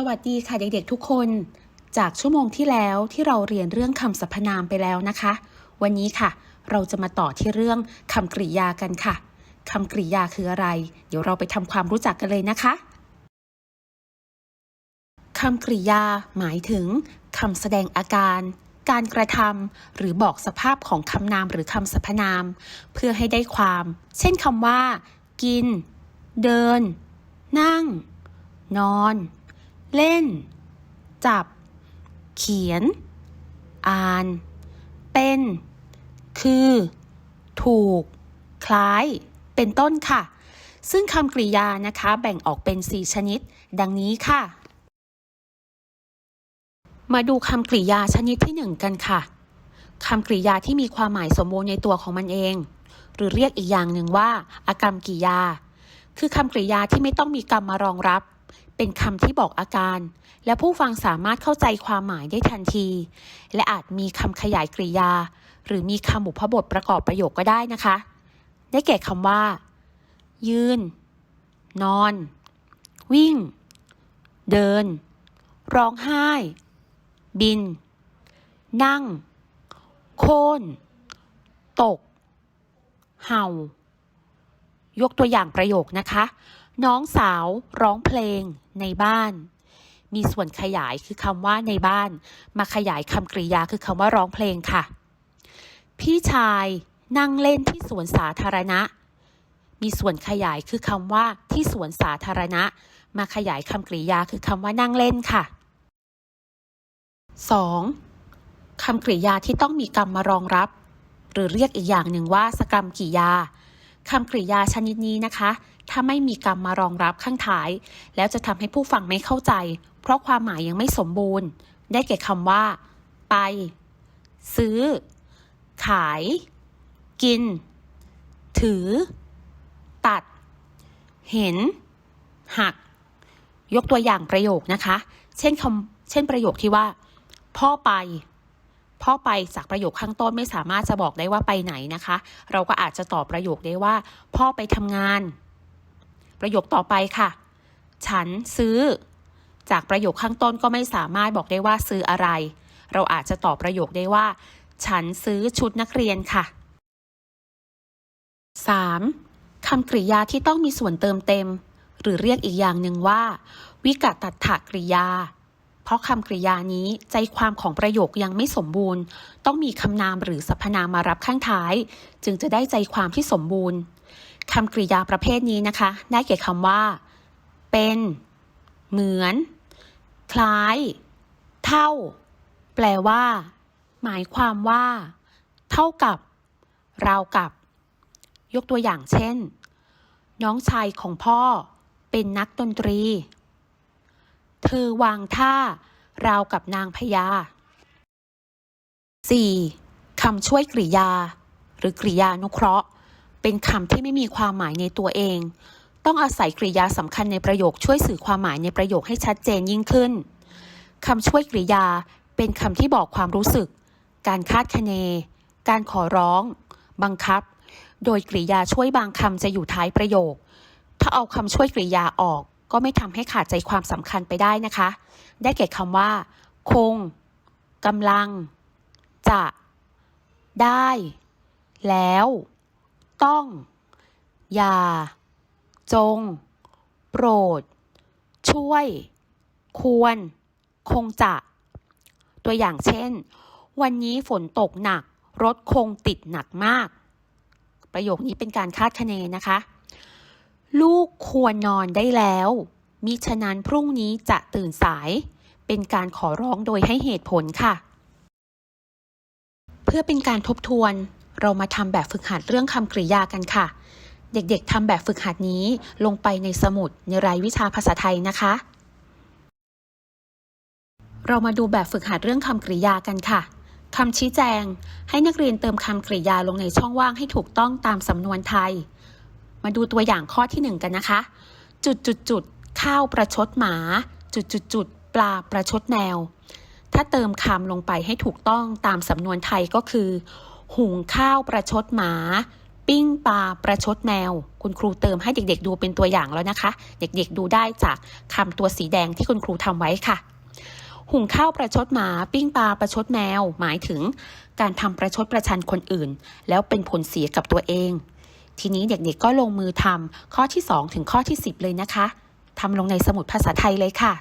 สวัสดีค่ะเด็กๆทุกคน จากชั่วโมงที่แล้วที่เราเรียนเรื่องคำสรรพนามไปแล้วนะคะ วันนี้ค่ะ เราจะมาต่อที่เรื่องคำกริยากันค่ะคำกริยาคืออะไร เดี๋ยวเราไปทำความรู้จักกันเลยนะคะคำกริยาหมายถึงคำแสดงอาการ การกระทำหรือบอกสภาพของคำนามหรือคำสรรพนาม เพื่อให้ได้ความ เช่นคำว่า กิน เดิน นั่ง นอน เล่น จับ เขียน อ่าน เป็น คือ ถูก คล้าย เป็นต้นค่ะ ซึ่งคำกริยานะคะแบ่งออกเป็น 4 ชนิด ดังนี้ค่ะ มาดูคำกริยาชนิดที่ 1 กันค่ะคำกริยาที่มีความหมายสมบูรณ์ในตัวของมันเอง หรือเรียกอีกอย่างหนึ่งว่าอากรรมกริยา คือคำกริยาที่ไม่ต้องมีกรรมมารองรับ เป็นคำที่บอกอาการ และผู้ฟังสามารถเข้าใจความหมายได้ทันที และอาจมีคำขยายกริยา หรือมีคำบุพบทประกอบประโยคก็ได้นะคะ ได้แก่คำว่า ยืน นอน วิ่ง เดิน ร้องไห้ บิน นั่ง โค่น ตก เห่า ยกตัวอย่างประโยคนะคะ น้องสาวร้องเพลงในบ้าน มีส่วนขยายคือคำว่าในบ้าน มาขยายคำกริยาคือคำว่าร้องเพลงค่ะ พี่ชายนั่งเล่นที่สวนสาธารณะ มีส่วนขยายคือคำว่าที่สวนสาธารณะ มาขยายคำกริยาคือคำว่านั่งเล่นค่ะ 2. คำกริยาที่ต้องมีกรรมมารองรับ หรือเรียกอีกอย่างหนึ่งว่าสกรรมกริยาคำกริยาชนิดนี้นะคะ ถ้าไม่มีกรรมมารองรับข้างท้าย แล้วจะทำให้ผู้ฟังไม่เข้าใจ เพราะความหมายยังไม่สมบูรณ์ ได้แก่คำว่า ไป ซื้อ ขาย กิน ถือ ตัด เห็น หัก ยกตัวอย่างประโยคนะคะ เช่นคำเช่นประโยคที่ว่า พ่อไปพ่อไปจากประโยคข้างต้นไม่สามารถจะบอกได้ว่าไปไหนนะคะ เราก็อาจจะตอบประโยคได้ว่า พ่อไปทำงาน ประโยคต่อไปค่ะ ฉันซื้อ จากประโยคข้างต้นก็ไม่สามารถบอกได้ว่าซื้ออะไร เราอาจจะตอบประโยคได้ว่า ฉันซื้อชุดนักเรียนค่ะ 3. คำกริยาที่ต้องมีส่วนเติมเต็ม หรือเรียกอีกอย่างหนึ่งว่า วิกตัตถกริยา เพราะคำกริยานี้ใจความของประโยคยังไม่สมบูรณ์ ต้องมีคำนามหรือสรรพนามมารับข้างท้าย จึงจะได้ใจความที่สมบูรณ์ คำกริยาประเภทนี้นะคะ ได้แก่คำว่า เป็น เหมือน คล้าย เท่า แปลว่า หมายความว่า เท่ากับ ราวกับ ยกตัวอย่างเช่น น้องชายของพ่อ เป็นนักดนตรี เธอวางท่า ราวกับนางพญา 4. คำช่วยกริยา หรือกริยานุเคราะห์ เป็นคำที่ไม่มีความหมายในตัวเอง ต้องอาศัยกริยาสำคัญในประโยคช่วยสื่อความหมายในประโยคให้ชัดเจนยิ่งขึ้นคำช่วยกริยา เป็นคำที่บอกความรู้สึก การคาดคะเน การขอร้อง บังคับ โดยกริยาช่วยบางคำจะอยู่ท้ายประโยค ถ้าเอาคำช่วยกริยาออกก็ไม่ทำให้ขาดใจความสำคัญไปได้นะคะ ได้แก่คำว่า คงกำลัง จะ ได้ แล้ว ต้อง อย่า จง โปรด ช่วย ควร คงจะ ตัวอย่างเช่น วันนี้ฝนตกหนัก รถคงติดหนักมาก ประโยคนี้เป็นการคาดคะเนนะคะ ลูกควรนอนได้แล้ว มิฉะนั้นพรุ่งนี้จะตื่นสาย เป็นการขอร้องโดยให้เหตุผลค่ะ เพื่อเป็นการทบทวน เรามาทำแบบฝึกหัดเรื่องคำกริยากันค่ะ เด็กๆทำแบบฝึกหัดนี้ลงไปในสมุดในรายวิชาภาษาไทยนะคะ เรามาดูแบบฝึกหัดเรื่องคำกริยากันค่ะคำชี้แจง ให้นักเรียนเติมคำกริยาลงในช่องว่างให้ถูกต้องตามสำนวนไทย มาดูตัวอย่างข้อที่หนึ่งกันนะคะ จุดจุดจุดข้าวประชดหมา จุดจุดจุดปลาประชดแมวถ้าเติมคำลงไปให้ถูกต้องตามสำนวนไทยก็คือ หุงข้าวประชดหมา ปิ้งปลาประชดแมว คุณครูเติมให้เด็กๆดูเป็นตัวอย่างแล้วนะคะ เด็กๆดูได้จากคำตัวสีแดงที่คุณครูทำไว้ค่ะ หุงข้าวประชดหมาปิ้งปลาประชดแมว หมายถึง การทำประชดประชันคนอื่น แล้วเป็นผลเสียกับตัวเอง ทีนี้เด็กๆก็ลงมือทำข้อที่ 2 ถึงข้อที่ 10 เลยนะคะทำลงในสมุดภาษาไทยเลยค่ะ